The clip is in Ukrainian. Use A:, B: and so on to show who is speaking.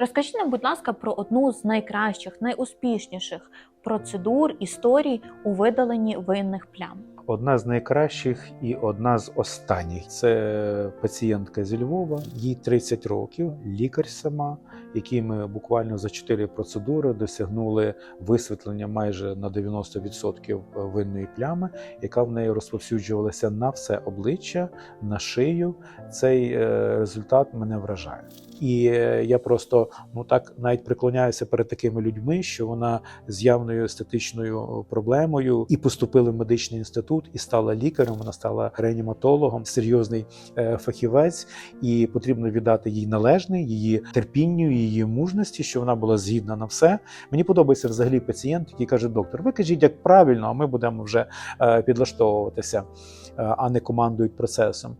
A: Розкажіть нам, будь ласка, про одну з найкращих, найуспішніших процедур історій у видаленні винних плям.
B: Одна з найкращих і одна з останніх це пацієнтка зі Львова, їй 30 років, лікар сама, якій ми буквально за 4 процедури досягнули висвітлення майже на 90% винної плями, яка в неї розповсюджувалася на все обличчя, на шию. Цей е, результат мене вражає. І е, я просто ну так навіть преклоняюся перед такими людьми, що вона з явною естетичною проблемою і поступила в медичний інститут, і стала лікарем. Вона стала реаніматологом, серйозний е, фахівець, і потрібно віддати їй належне, її терпінню, її мужності, що вона була згідна на все. Мені подобається взагалі пацієнт, який каже: доктор, ви кажіть, як правильно, а ми будемо вже е, підлаштовуватися, а не командують процесом.